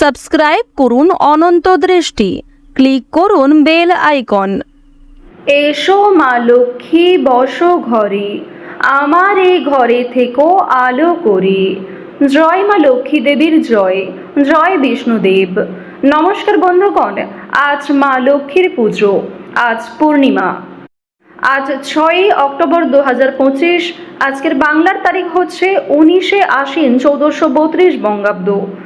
Subscribe করুন অনন্ত দৃষ্টি। Click করুন বেল আইকন। এসো মা লক্ষ্মী, বসো ঘরে। আমার এই ঘরে থেকো, আলো করে। জয় মা লক্ষ্মী দেবীর জয়। জয় বিষ্ণুদেব। নমস্কার বন্ধুগণ, আজ মা লক্ষ্মীর পুজো, আজ পূর্ণিমা। আজ ছয়ই অক্টোবর দু হাজার পঁচিশ, আজকের বাংলার তারিখ হচ্ছে উনিশে আশ্বিন চৌদ্দশো বত্রিশ বঙ্গাব্দ।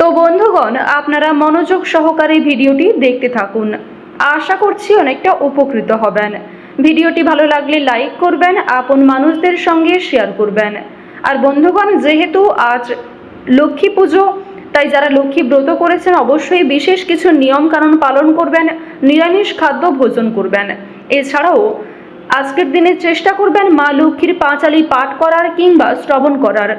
তো বন্ধুগণ, আপনারা মনোযোগ সহকারে ভিডিওটি দেখতে থাকুন। আশা করছি অনেকটা উপকৃত হবেন। ভিডিওটি ভালো লাগলে লাইক করবেন, আপন মানুষদের সঙ্গে শেয়ার করবেন। আর বন্ধুগণ, যেহেতু আজ লক্ষ্মী পুজো, তাই যারা লক্ষ্মী ব্রত করেছেন, অবশ্যই বিশেষ কিছু নিয়ম কানুন পালন করবেন, নিরামিষ খাদ্য ভোজন করবেন। এছাড়াও, আজকের দিনে চেষ্টা করবেন মা লক্ষ্মীর পাঁচালি পাঠ করার কিংবা শ্রবণ করার।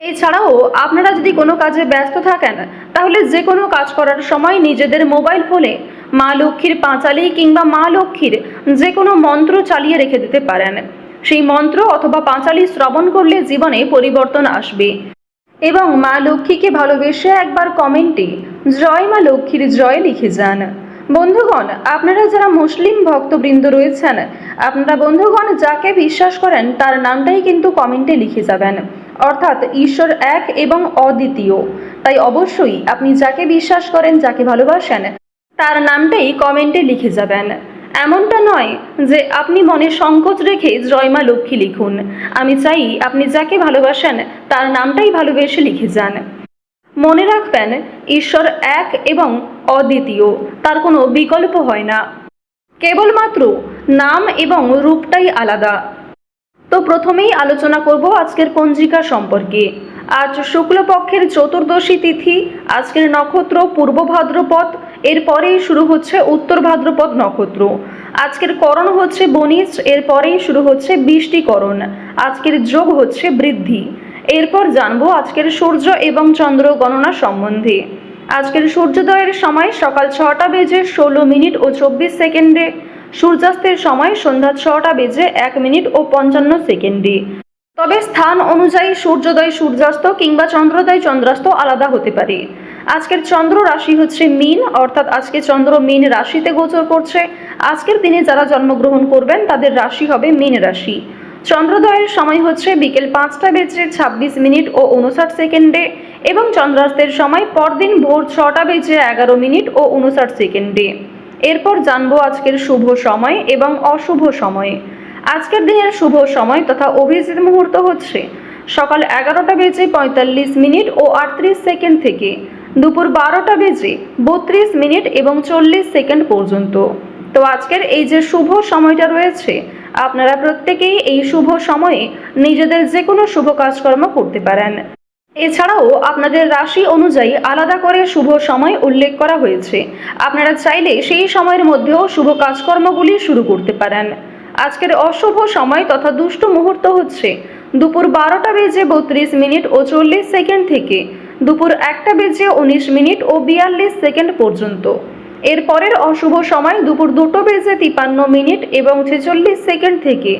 এছাড়াও আপনারা যদি কোনো কাজে ব্যস্ত থাকেন, তাহলে যে কোনো কাজ করার সময় নিজেদের মোবাইল ফোনে মা লক্ষ্মীর পাঁচালি কিংবা মা লক্ষ্মীর যে কোনো মন্ত্র চালিয়ে রেখে দিতে পারেন। সেই মন্ত্র অথবা পাঁচালি শ্রবণ করলে জীবনে পরিবর্তন আসবে। এবং মা লক্ষ্মীকে ভালোবেসে একবার কমেন্টে জয় মা লক্ষ্মীর জয় লিখে যান। বন্ধুগণ, আপনারা যারা মুসলিম ভক্তবৃন্দ রয়েছেন, আপনারা বন্ধুগণ যাকে বিশ্বাস করেন, তার নামটাই কিন্তু কমেন্টে লিখে যাবেন। অর্থাৎ ঈশ্বর এক এবং অদ্বিতীয়। তাই অবশ্যই আপনি যাকে বিশ্বাস করেন, যাকে ভালোবাসেন, তার নামটাই কমেন্টে লিখে যাবেন। এমনটা নয় যে আপনি মনে সংকোচ রেখে জয়মা লক্ষ্মী লিখুন। আমি চাই আপনি যাকে ভালোবাসেন, তার নামটাই ভালোবেসে লিখে যান। মনে রাখবেন, ঈশ্বর এক এবং অদ্বিতীয়, তার কোনো বিকল্প হয় না। কেবলমাত্র নাম এবং রূপটাই আলাদা। তো প্রথমেই আলোচনা করব আজকের পঞ্জিকা সম্পর্কে। আজ শুক্লপক্ষের চতুর্দশী তিথি, আজকের নক্ষত্র পূর্ব ভাদ্রপদ, এরপরেই শুরু হচ্ছে উত্তর ভাদ্রপদ নক্ষত্র। আজকের করণ হচ্ছে বনিজ এরপরেই শুরু হচ্ছে বৃষ্টিকরণ। আজকের যোগ হচ্ছে বৃদ্ধি। এরপর জানব আজকের সূর্য এবং চন্দ্র গণনা সম্বন্ধে। আজকের সূর্যোদয়ের সময় সকাল ছটা বেজে ষোলো মিনিট ও চব্বিশ সেকেন্ডে সূর্যাস্তের সময় সন্ধ্যা ছটা বেজে এক মিনিট ও পঞ্চান্ন সেকেন্ডে। তবে স্থান অনুযায়ী সূর্যোদয় সূর্যাস্ত কিংবা চন্দ্রোদয় চন্দ্রাস্ত আলাদা হতে পারে। আজকের চন্দ্র রাশি হচ্ছে মিন, অর্থাৎ আজকে চন্দ্র মিন রাশিতে গোচর করছে। আজকের দিনে যারা জন্মগ্রহণ করবেন, তাদের রাশি হবে মিন রাশি। চন্দ্রোদয়ের সময় হচ্ছে বিকেল পাঁচটা বেজে ছাব্বিশ মিনিট ও উনষাট সেকেন্ডে এবং চন্দ্রাস্তের সময় পরদিন ভোর ছটা বেজে এগারো মিনিট ও উনষাট সেকেন্ডে। এরপর জানব আজকের শুভ সময় এবং অশুভ সময়। আজকের দিনের শুভ সময় তথা অভিজিৎ মুহূর্ত হচ্ছে সকাল এগারোটা বেজে পঁয়তাল্লিশ মিনিট ও আটত্রিশ সেকেন্ড থেকে দুপুর বারোটা বেজে বত্রিশ মিনিট এবং চল্লিশ সেকেন্ড পর্যন্ত। তো আজকের এই যে শুভ সময়টা রয়েছে, আপনারা প্রত্যেকেই এই শুভ সময়ে নিজেদের যে কোনো শুভ কাজকর্ম করতে পারেন। এছাড়াও আপনাদের রাশি অনুযায়ী আলাদা করে শুভ সময় উল্লেখ করা হয়েছে। আপনারা চাইলে সেই সময়ের মধ্যেও শুভ কাজকর্মগুলি শুরু করতে পারেন। আজকের অশুভ সময় তথা দুষ্ট মুহূর্ত হচ্ছে দুপুর বারোটা বেজে বত্রিশ মিনিট ও চল্লিশ সেকেন্ড থেকে দুপুর একটা বেজে উনিশ মিনিট ও বিয়াল্লিশ সেকেন্ড পর্যন্ত। এরপরের অশুভ সময় দুপুর দুটো বেজে তিপান্ন মিনিট এবং ছেচল্লিশ সেকেন্ড থেকে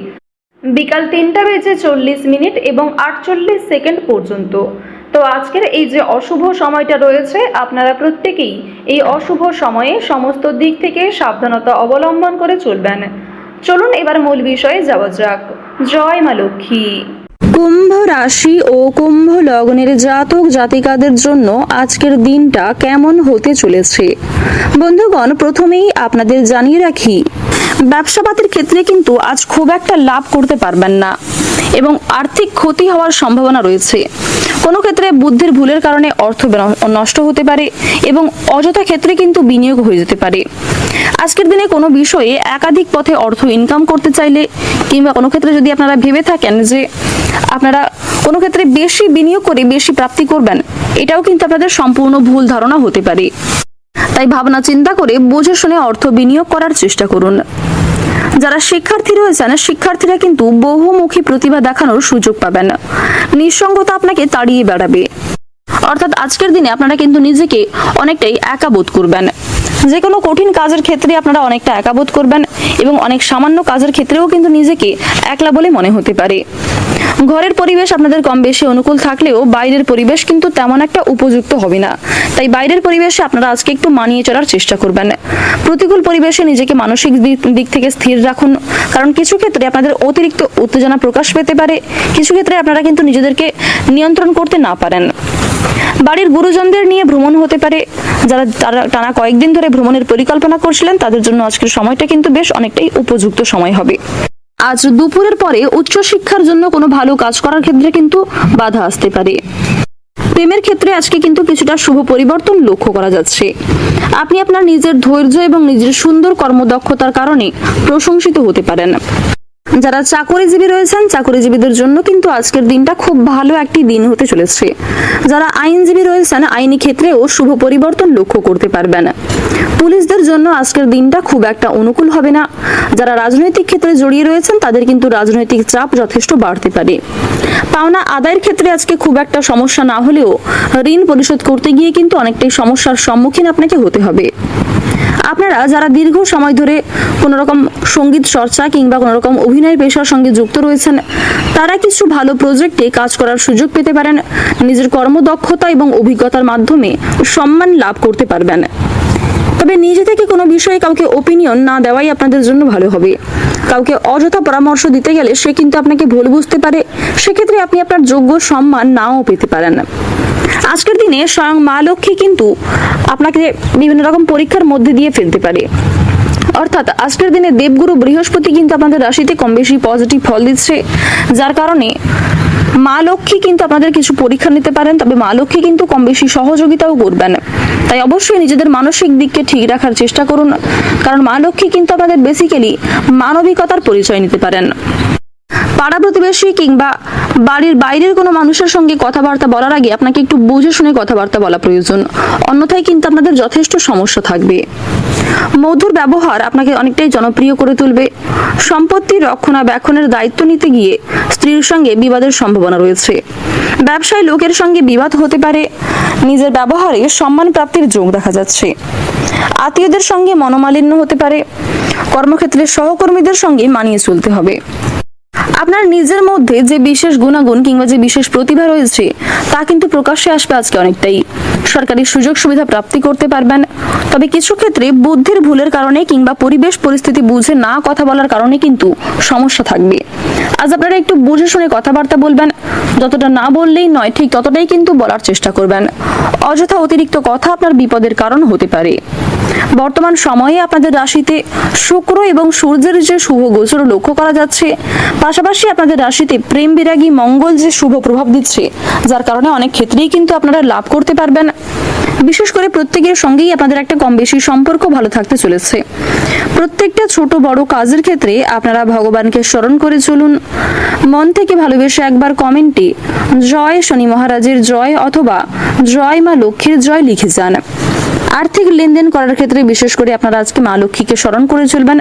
বিকাল তিনটা বেজে চল্লিশ মিনিট এবং আটচল্লিশ সেকেন্ড পর্যন্ত। তো আজকের এই যে অশুভ সময়টা রয়েছে, আপনারা প্রত্যেকেই এই অশুভ সময়ে সমস্ত দিক থেকে সাবধানতা অবলম্বন করে চলবেন। চলুন এবার মূল বিষয়ে যাওয়া যাক। জয় মা লক্ষ্মী। কুম্ভ রাশি ও কুম্ভ লগ্নের জাতক জাতিকাদের জন্য আজকের দিনটা কেমন হতে চলেছে? বন্ধুগণ, প্রথমেই আপনাদের জানিয়ে রাখি ব্যবসাপাতির ক্ষেত্রে কিন্তু আজ খুব একটা লাভ করতে পারবেন না এবং আর্থিক ক্ষতি হওয়ার সম্ভাবনা রয়েছে। কোনো ক্ষেত্রে বুদ্ধির ভুলের কারণে অর্থ নষ্ট হতে পারে এবং অযথা ক্ষেত্রে কিন্তু বিনিয়োগ হয়ে যেতে পারে। আজকের দিনে কোনো বিষয়ে একাধিক পথে অর্থ ইনকাম করতে চাইলে কিংবা কোনো ক্ষেত্রে যদি আপনারা ভেবে থাকেন যে আপনারা কোনো ক্ষেত্রে বেশি বিনিয়োগ করে বেশি প্রাপ্তি করবেন, এটাও কিন্তু আপনাদের সম্পূর্ণ ভুল ধারণা হতে পারে। তাই ভাবনা চিন্তা করে বুঝে শুনে অর্থ বিনিয়োগ করার চেষ্টা করুন। যারা শিক্ষার্থী রয়েছেন, শিক্ষার্থীরা কিন্তু বহুমুখী প্রতিভা দেখানোর সুযোগ পাবেন। নিঃসঙ্গতা আপনাকে তাড়িয়ে বেড়াবে। অর্থাৎ আজকের দিনে আপনারা কিন্তু নিজেকে অনেকটাই একা বোধ করবেন। যে কোনো কঠিন কাজের ক্ষেত্রে আপনারা অনেকটা একা বোধ করবেন এবং অনেক সামান্য কাজের ক্ষেত্রেও কিন্তু নিজেকে একলা বলে মনে হতে পারে। ঘরের পরিবেশ আপনাদের কম বেশি অনুকূল থাকলেও বাইরের পরিবেশ কিন্তু তেমন একটা উপযুক্ত হবে না। তাই বাইরের পরিবেশে আপনারা আজকে একটু মানিয়ে চলার চেষ্টা করবেন। প্রতিকূল পরিবেশে নিজেকে মানসিক দিক- থেকে স্থির রাখুন। কারণ কিছু ক্ষেত্রে আপনাদের অতিরিক্ত উত্তেজনা প্রকাশ পেতে পারে। কিছু ক্ষেত্রে আপনারা কিন্তু নিজেদেরকে নিয়ন্ত্রণ করতে না পারেন। বাড়ির গুরুজনদের নিয়ে ভ্রমণ হতে পারে। যারা, তারা টানা কয়েকদিন ধরে ভ্রমণের পরিকল্পনা করছিলেন, তাদের জন্য আজকের সময়টা কিন্তু বেশ অনেকটাই উপযুক্ত সময় হবে। আজ দুপুরের পরে উচ্চশিক্ষার জন্য কোনো ভালো কাজ করার ক্ষেত্রে কিন্তু বাধা আসতে পারে। প্রেমের ক্ষেত্রে আজকে কিন্তু কিছুটা শুভ পরিবর্তন লক্ষ্য করা যাচ্ছে। আপনি আপনার নিজের ধৈর্য এবং নিজের সুন্দর কর্মদক্ষতার কারণে প্রশংসিত হতে পারেন। যারা চাকরিজীবী রয়েছেন, চাকরিজীবীদের জন্য কিন্তু আজকের দিনটা খুব ভালো একটি দিন হতে চলেছে। যারা আইনজীবী রয়েছেন, আইনি ক্ষেত্রেও শুভ পরিবর্তন লক্ষ্য করতে পারবেন। পুলিশদের জন্য আজকের দিনটা খুব একটা অনুকূল হবে না। যারা রাজনৈতিক ক্ষেত্রে জড়িয়ে রয়েছেন, তাদের কিন্তু রাজনৈতিক চাপ যথেষ্ট বাড়তে পারে। পাওনা আদায়ের ক্ষেত্রে আজকে খুব একটা সমস্যা না হলেও ঋণ পরিশোধ করতে গিয়ে কিন্তু অনেকটাই সমস্যার সম্মুখীন আপনাকে হতে হবে। আপনারা যারা দীর্ঘ সময় ধরে কোনো রকম সংগীত চর্চা কিংবা কোনো রকম অভিনয় পেশার সঙ্গে যুক্ত রয়েছেন, তারা কিছু ভালো প্রজেক্টে কাজ করার সুযোগ পেতে পারেন। নিজের কর্মদক্ষতা এবং অভিজ্ঞতার মাধ্যমে সম্মান লাভ করতে পারবেন। তবে নিজে থেকে কোনো বিষয়ে কাউকে ওপিনিয়ন না দেওয়াই আপনাদের জন্য ভালো হবে। কাউকে অযথা পরামর্শ দিতে গেলে সে কিন্তু আপনাকে ভুল বুঝতে পারে। সেক্ষেত্রে আপনি আপনার যোগ্য সম্মান নাও পেতে পারেন। আজকের দিনে স্বয়ং মা লক্ষ্মী কিন্তু আপনাকে বিভিন্ন রকম পরীক্ষার মধ্যে দিয়ে ফেলতে পারে। অর্থাৎ আজকের দিনে দেবগুরু বৃহস্পতি কিন্তু আপনাদের রাশিতে কম বেশি পজিটিভ ফল দিচ্ছে, যার কারণে মা লক্ষ্মী কিন্তু আপনাদের কিছু পরীক্ষা নিতে পারেন, তবে মা লক্ষ্মী কিন্তু কম বেশি সহযোগিতাও করবেন। তাই অবশ্যই নিজেদের মানসিক দিককে ঠিক রাখার চেষ্টা করুন, কারণ মা লক্ষ্মী কিন্তু আপনাদের বেসিক্যালি মানবিকতার পরিচয় নিতে পারেন। পাড়া প্রতিবেশী কিংবা বাড়ির বাইরের কোনো মানুষের সঙ্গে কথাবার্তা বলার আগে আপনাকে একটু বুঝে শুনে কথাবার্তা বলা প্রয়োজন। অন্যথায় কিন্তু আপনাদের যথেষ্ট সমস্যা থাকবে। মধুর ব্যবহার আপনাকে অনেকটাই জনপ্রিয় করে তুলবে। সম্পত্তি রক্ষণাবেক্ষণের দায়িত্ব নিতে গিয়ে স্ত্রীর সঙ্গে বিবাদের সম্ভাবনা রয়েছে। ব্যবসায় লোকের সঙ্গে বিবাদ হতে পারে। নিজের ব্যবহারে সম্মান প্রাপ্তির যোগ দেখা যাচ্ছে। আত্মীয়দের সঙ্গে মনোমালিন্য হতে পারে। কর্মক্ষেত্রে সহকর্মীদের সঙ্গে মানিয়ে চলতে হবে। আপনার নিজের মধ্যে যে বিশেষ গুণাগুণ কিংবা যে বিশেষ প্রতিভা রয়েছে, তা কিন্তু প্রকাশ্যে আসবে আজকে অনেকটাই। সরকারি সুযোগ সুবিধা প্রাপ্তি করতে পারবেন। তবে কিছু ক্ষেত্রে বুদ্ধির ভুলের কারণে কিংবা পরিবেশ পরিস্থিতি বুঝে না কথা বলার কারণে কিন্তু সমস্যা থাকবে। আজ আপনারা একটু বুঝে শুনে কথাবার্তা বলবেন। যতটা না বললেই নয়, ঠিক ততটাই কিন্তু বলার চেষ্টা করবেন। অযথা অতিরিক্ত কথা আপনার বিপদের কারণ হতে পারে। বর্তমান সময়ে আপনাদের রাশিতে শুক্র এবং সূর্যের যে শুভ গোচর লক্ষ্য করা যাচ্ছে পাশাপাশি আপনাদের রাশিতে প্রেম বিরাগী মঙ্গল যে শুভ প্রভাব দিচ্ছে, যার কারণে অনেক ক্ষেত্রেই কিন্তু আপনারা লাভ করতে পারবেন। বিশেষ করে প্রত্যেকের সঙ্গেই আপনাদের একটা কম বেশি সম্পর্ক ভালো থাকতে চলেছে। প্রত্যেকটা ছোট বড় কাজের ক্ষেত্রে আপনারা ভগবানকে স্মরণ করে চলুন। মন থেকে ভালোবেসে একবার কমেন্টে, জয় শনি মহারাজের জয় অথবা জয় মা লক্ষ্মীর জয় লিখে যান। আর্থিক লেনদেন করার ক্ষেত্রে বিশেষ করে আপনারা আজকে মা লক্ষ্মীকে স্মরণ করে চলবেন,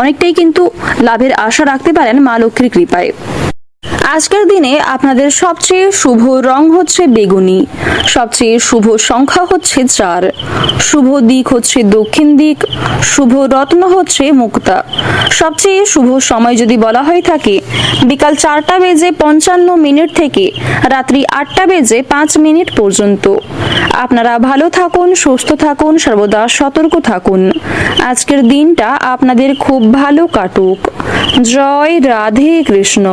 অনেকটাই কিন্তু লাভের আশা রাখতে পারেন মা লক্ষ্মীর কৃপায়। আজকের দিনে আপনাদের সবচেয়ে শুভ রং হচ্ছে বেগুনি। সবচেয়ে শুভ সংখ্যা হচ্ছে চার। শুভ দিক হচ্ছে দক্ষিণ দিক। শুভ রত্ন হচ্ছে মুক্তা। সবচেয়ে শুভ সময় যদি বলা হয়ে থাকে, বিকাল চারটা বেজে পঞ্চান্ন মিনিট থেকে রাত্রি আটটা বেজে পাঁচ মিনিট পর্যন্ত। আপনারা ভালো থাকুন, সুস্থ থাকুন, সর্বদা সতর্ক থাকুন। আজকের দিনটা আপনাদের খুব ভালো কাটুক। জয় রাধে কৃষ্ণ।